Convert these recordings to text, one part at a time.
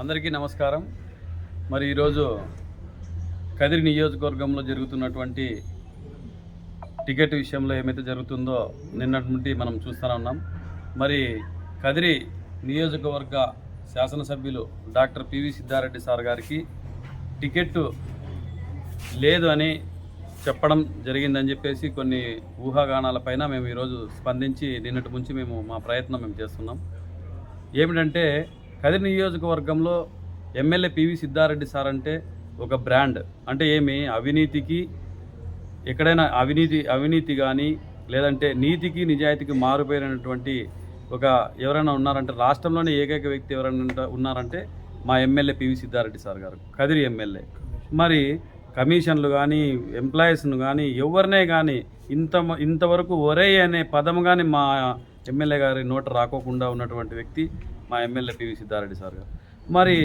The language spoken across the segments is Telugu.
అందరికీ నమస్కారం. మరి ఈరోజు కదిరి నియోజకవర్గంలో జరుగుతున్నటువంటి టికెట్ విషయంలో ఏమైతే జరుగుతుందో నిన్నటి నుండి మనం చూస్తూనే ఉన్నాం. మరి కదిరి నియోజకవర్గ శాసనసభ్యులు డాక్టర్ పివి సిద్ధారెడ్డి సార్ గారికి టికెట్ లేదు అని చెప్పడం జరిగిందని చెప్పేసి కొన్ని ఊహాగానాలపైన మేము ఈరోజు స్పందించి నిన్నటి నుంచి మేము మా ప్రయత్నం మేము చేస్తున్నాం. ఏమిటంటే కదిరి నియోజకవర్గంలో ఎమ్మెల్యే పివి సిద్ధారెడ్డి సార్ అంటే ఒక బ్రాండ్. అంటే ఏమి? అవినీతికి ఎక్కడైనా అవినీతి అవినీతి కానీ లేదంటే నీతికి నిజాయితీకి మారుపోయినటువంటి ఒక ఎవరైనా ఉన్నారంటే రాష్ట్రంలోనే ఏకైక వ్యక్తి ఎవరైనా ఉన్నారంటే మా ఎమ్మెల్యే పివి సిద్ధారెడ్డి సార్ గారు కదిరి ఎమ్మెల్యే. మరి కమిషన్లు కానీ ఎంప్లాయీస్ను కానీ ఎవరినే కానీ ఇంత ఇంతవరకు ఒరే అనే పదం కానీ మా ఎమ్మెల్యే గారి నోట రాకోకుండా ఉన్నటువంటి వ్యక్తి మా ఎమ్మెల్యే పివి సిద్ధారెడ్డి సార్ గారు. మరి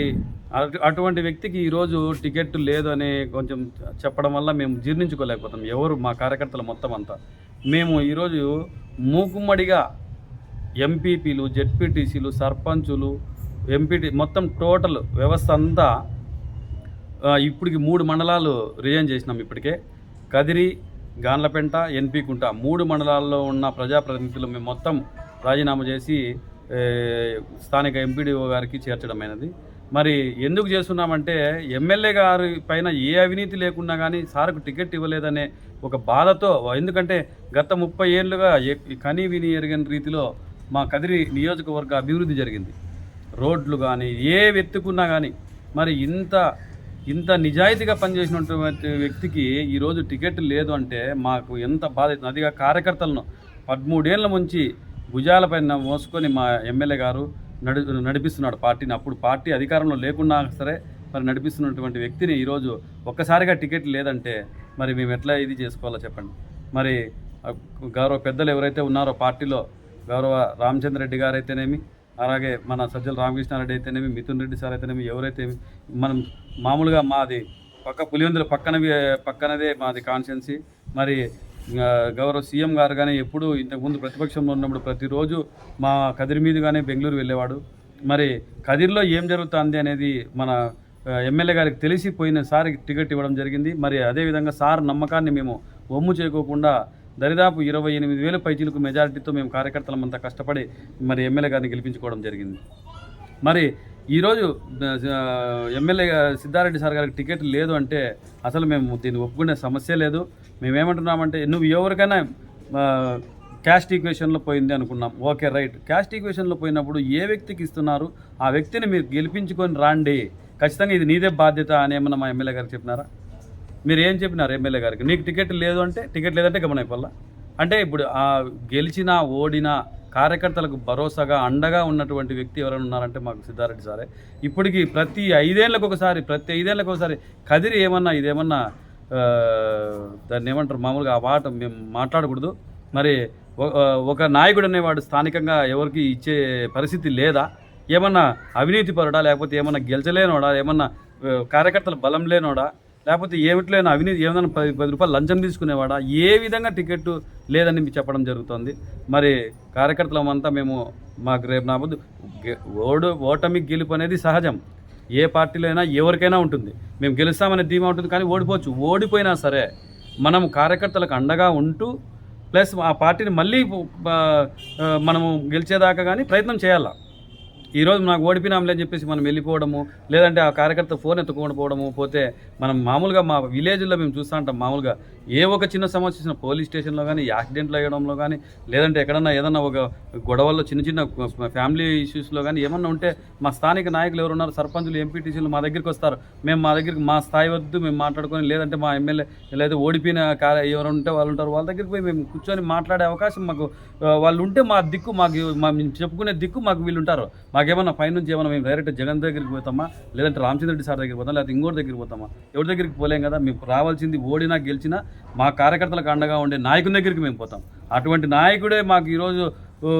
అటు- అటువంటి వ్యక్తికి ఈరోజు టికెట్ లేదు అని కొంచెం చెప్పడం వల్ల మేము జీర్ణించుకోలేకపోతాం. ఎవరు? మా కార్యకర్తలు మొత్తం అంతా. మేము ఈరోజు మూకుమ్మడిగా ఎంపీపీలు జెడ్పీటీసీలు సర్పంచులు ఎంపీటీ మొత్తం టోటల్ వ్యవస్థ అంతా ఇప్పటికి మూడు మండలాలు రిజైన్ చేసినాం ఇప్పటికే. కదిరి గాన్లపెంట ఎన్పి కుంట మూడు మండలాల్లో ఉన్న ప్రజాప్రతినిధులు మేము మొత్తం రాజీనామా చేసి స్థానిక ఎంపీడీఓ గారికి చేర్చడమైనది. మరి ఎందుకు చేస్తున్నామంటే ఎమ్మెల్యే గారి పైన ఏ అవినీతి లేకున్నా కానీ సార్కు టికెట్ ఇవ్వలేదనే ఒక బాధతో ఎందుకంటే గత ముప్పై ఏళ్ళుగా కని విని ఎరగని రీతిలో మా కదిరి నియోజకవర్గ అభివృద్ధి జరిగింది. రోడ్లు కానీ ఏ వెతుకున్నా కానీ మరి ఇంత ఇంత నిజాయితీగా పనిచేసినటువంటి వ్యక్తికి ఈరోజు టికెట్ లేదు అంటే మాకు ఎంత బాధ అవుతుంది. అదిగా కార్యకర్తలను పదమూడేళ్ళ నుంచి భుజాలపైన మోసుకొని మా ఎమ్మెల్యే గారు నడి నడిపిస్తున్నాడు పార్టీని. అప్పుడు పార్టీ అధికారంలో లేకున్నా సరే మరి నడిపిస్తున్నటువంటి వ్యక్తిని ఈరోజు ఒక్కసారిగా టికెట్ లేదంటే మరి మేము ఎట్లా ఇది చేసుకోవాలో చెప్పండి. మరి గౌరవ పెద్దలు ఎవరైతే ఉన్నారో పార్టీలో గౌరవ రామచంద్ర రెడ్డి గారు అయితేనేమి అలాగే మన సజ్జల రామకృష్ణారెడ్డి అయితేనేమి మిథున్ రెడ్డి సార్ అయితేనేమి ఎవరైతే మనం మామూలుగా మాది పక్క పులివెందుల పక్కన పక్కనదే మాది కాన్స్టిట్యున్సీ. మరి గౌరవ సీఎం గారు కానీ ఎప్పుడు ఇంతకుముందు ప్రతిపక్షంలో ఉన్నప్పుడు ప్రతిరోజు మా కదిరి మీదుగానే బెంగళూరు వెళ్ళేవాడు. మరి కదిరిలో ఏం జరుగుతుంది అనేది మన ఎమ్మెల్యే గారికి తెలిసి పోయిన టికెట్ ఇవ్వడం జరిగింది. మరి అదేవిధంగా సార్ నమ్మకాన్ని మేము ఒమ్ము చేయకోకుండా దరిదాపు ఇరవై ఎనిమిది వేల పైచీలకు మెజారిటీతో మేము కార్యకర్తలమంతా కష్టపడి మరి ఎమ్మెల్యే గారిని గెలిపించుకోవడం జరిగింది. మరి ఈరోజు ఎమ్మెల్యే సిద్ధారెడ్డి సార్ గారికి టికెట్ లేదు అంటే అసలు మేము దీన్ని ఒప్పుకునే సమస్య లేదు. మేమేమంటున్నామంటే నువ్వు ఎవరికైనా క్యాస్ట్ ఈక్వేషన్లో పోయింది అనుకున్నాం. Okay right. క్యాస్ట్ ఈక్వేషన్లో పోయినప్పుడు ఏ వ్యక్తికి ఇస్తున్నారు? ఆ వ్యక్తిని మీరు గెలిపించుకొని రాండి. ఖచ్చితంగా ఇది నీదే బాధ్యత అని ఏమన్నా మా ఎమ్మెల్యే గారికి చెప్పినారా? మీరు ఏం చెప్పినారు ఎమ్మెల్యే గారికి? నీకు టికెట్ లేదు అంటే టికెట్ లేదంటే గమనైపోల్లా అంటే ఇప్పుడు ఆ గెలిచినా ఓడినా కార్యకర్తలకు భరోసాగా అండగా ఉన్నటువంటి వ్యక్తి ఎవరైనా ఉన్నారంటే మాకు సిద్ధారెడ్డి సారే. ఇప్పటికీ ప్రతి ఐదేళ్ళకు ఒకసారి ప్రతి ఐదేళ్ళకు ఒకసారి కదిరి ఏమన్నా ఇదేమన్నా దాన్ని ఏమంటారు మామూలుగా ఆ మాట మేము మాట్లాడకూడదు. మరి ఒక నాయకుడు అనేవాడు స్థానికంగా ఎవరికి ఇచ్చే పరిస్థితి లేదా? ఏమన్నా అవినీతి పరుడా లేకపోతే ఏమన్నా గెలిచలేనోడా ఏమన్నా కార్యకర్తలు కార్యకర్తల బలం లేనోడా? లేకపోతే ఏమిట్లేనా అవినీతి ఏమైనా పది పది రూపాయలు లంచం తీసుకునేవాడా? ఏ విధంగా టికెట్ లేదని మీకు చెప్పడం జరుగుతుంది? మరి కార్యకర్తలమంతా మేము మాకు రేపు నా గె- ఓడు ఓటమి గెలుపు అనేది సహజం. ఏ పార్టీలో అయినా ఎవరికైనా ఉంటుంది. మేము గెలుస్తామనే ధీమా ఉంటుంది కానీ ఓడిపోవచ్చు. ఓడిపోయినా సరే మనం కార్యకర్తలకు అండగా ఉంటూ ప్లస్ ఆ పార్టీని మళ్ళీ మనము గెలిచేదాకా కానీ ప్రయత్నం చేయాలా? ఈరోజు నాకు ఓడిపోయినాంలే అని చెప్పేసి మనం వెళ్ళిపోవడము లేదంటే ఆ కార్యకర్త ఫోన్ ఎత్తుకోకుండా పోవడము పోతే మనం మామూలుగా మా విలేజ్లో మేము చూస్తూ ఉంటాం మామూలుగా. ఏ ఒక చిన్న సమస్య వచ్చిన పోలీస్ స్టేషన్లో కానీ యాక్సిడెంట్లు అయ్యడంలో కానీ లేదంటే ఎక్కడన్నా ఏదన్నా ఒక గొడవల్లో చిన్న చిన్న ఫ్యామిలీ ఇష్యూస్లో కానీ ఏమన్నా ఉంటే మా స్థానిక నాయకులు ఎవరున్నారు సర్పంచులు ఎంపీటీసీలు మా దగ్గరికి వస్తారు. మేము మా దగ్గరికి మా స్థాయి వద్దు మేము మాట్లాడుకొని లేదంటే మా ఎమ్మెల్యే లేదా ఓడిపోయిన కార్య ఎవరు ఉంటే వాళ్ళు ఉంటారు వాళ్ళ దగ్గరికి పోయి మేము కూర్చొని మాట్లాడే అవకాశం మాకు వాళ్ళు ఉంటే మా దిక్కు మాకు మా మేము చెప్పుకునే దిక్కు మాకు వీళ్ళు ఉంటారు. మాకేమన్నా పైనుంచి ఏమన్నా మేము డైరెక్ట్ జగన్ దగ్గరికి పోతామా? లేదంటే రామచంద్ర రెడ్డి సార్ దగ్గరికి పోతాం లేకపోతే ఇంకోటి దగ్గరికి పోతామా? ఎవరి దగ్గరికి పోలేం కదా? మేము రావాల్సింది ఓడినా గెలిచినా మా కార్యకర్తలకు అండగా ఉండే నాయకుని దగ్గరికి మేము పోతాం. అటువంటి నాయకుడే మాకు ఈరోజు ఆ,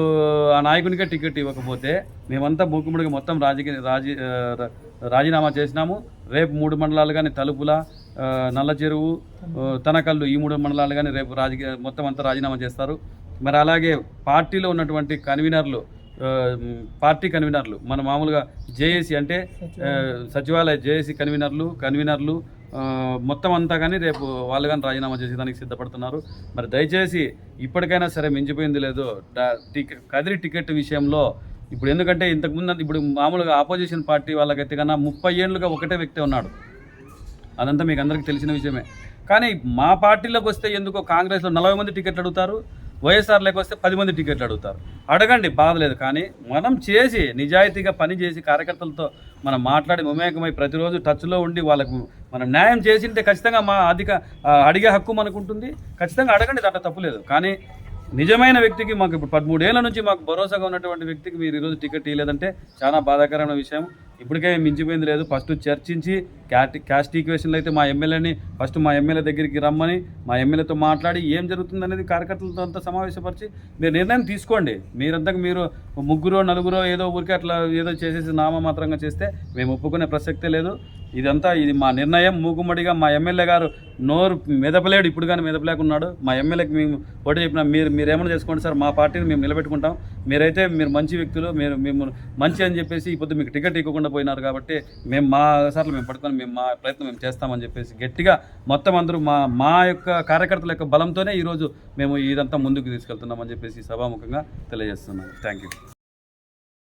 నాయకునికే టికెట్ ఇవ్వకపోతే మేమంతా మూకుముడిగా మొత్తం రాజకీయ రాజీ రా- రాజీనామా చేసినాము. రేపు మూడు మండలాలు కానీ తలుపుల నల్ల చెరువు తనకల్లు ఈ మూడు మండలాలు కానీ రేపు రాజకీయ మొత్తం అంతా రాజీనామా చేస్తారు. మరి అలాగే పార్టీలో ఉన్నటువంటి కన్వీనర్లు పార్టీ కన్వీనర్లు. మన మామూలుగా జేఏసీ అంటే సచివాలయ జేఏసీ కన్వీనర్లు కన్వీనర్లు మొత్తం అంతా కానీ రేపు వాళ్ళు కానీ రాజీనామా చేసేదానికి సిద్ధపడుతున్నారు. మరి దయచేసి ఇప్పటికైనా సరే మించిపోయింది లేదు టికెట్ కదిరి టికెట్ విషయంలో ఇప్పుడు ఎందుకంటే ఇంతకుముందు ఇప్పుడు మామూలుగా ఆపోజిషన్ పార్టీ వాళ్ళకైతే కన్నా ముప్పై ఏళ్ళుగా ఒకటే వ్యక్తి ఉన్నాడు. అదంతా మీకు అందరికీ తెలిసిన విషయమే. కానీ మా పార్టీలోకి వస్తే ఎందుకో కాంగ్రెస్లో నలభై మంది టికెట్లు అడుగుతారు వైఎస్ఆర్లోకి వస్తే పది మంది టికెట్లు అడుగుతారు. అడగండి బాధలేదు. కానీ మనం చేసి నిజాయితీగా పని చేసి కార్యకర్తలతో మనం మాట్లాడి మమేకమై ప్రతిరోజు టచ్లో ఉండి వాళ్ళకు మనం న్యాయం చేసింటే ఖచ్చితంగా మా అధిక అడిగే హక్కు మనకు ఉంటుంది. ఖచ్చితంగా అడగండి దాంట్లో తప్పులేదు కానీ నిజమైన వ్యక్తికి మాకు ఇప్పుడు పదమూడేళ్ళ నుంచి మాకు భరోసాగా ఉన్నటువంటి వ్యక్తికి మీరు ఈరోజు టికెట్ ఇవ్వలేదంటే చాలా బాధాకరమైన విషయం. ఇప్పటికే మించిపోయింది లేదు. ఫస్ట్ చర్చించి క్యాట్ క్యాస్ట్ ఈక్వేషన్లు అయితే మా ఎమ్మెల్యేని ఫస్ట్ మా ఎమ్మెల్యే దగ్గరికి రమ్మని మా ఎమ్మెల్యేతో మాట్లాడి ఏం జరుగుతుంది అనేది కార్యకర్తలతో అంతా సమావేశపరిచి మీరు నిర్ణయం తీసుకోండి. మీరంతకు మీరు ముగ్గురో నలుగురో ఏదో ఊరికే అట్లా ఏదో చేసేసి నామమాత్రంగా చేస్తే మేము ఒప్పుకునే ప్రసక్తే లేదు. ఇదంతా ఇది మా నిర్ణయం. మూకుమ్మడిగా మా ఎమ్మెల్యే గారు నోరు మెదపలేడు. ఇప్పుడు కానీ మెదపలేకున్నాడు. మా ఎమ్మెల్యేకి మేము ఓటు చెప్పినా మీరు మీరు ఏమైనా చేసుకోండి సార్. మా పార్టీని మేము నిలబెట్టుకుంటాం. మీరైతే మీరు మంచి వ్యక్తులు మీరు మేము మంచి అని చెప్పేసి ఇప్పుడు మీకు టికెట్ ఇవ్వకుండా పోయినారు కాబట్టి మేము మా సార్లు మేము పట్టుకొని మేము మా ప్రయత్నం మేము చేస్తామని చెప్పేసి గట్టిగా మొత్తం అందరూ మా మా యొక్క కార్యకర్తల యొక్క బలంతోనే ఈరోజు మేము ఇదంతా ముందుకు తీసుకెళ్తున్నామని చెప్పేసి సభాముఖంగా తెలియజేస్తున్నాము థ్యాంక్ యూ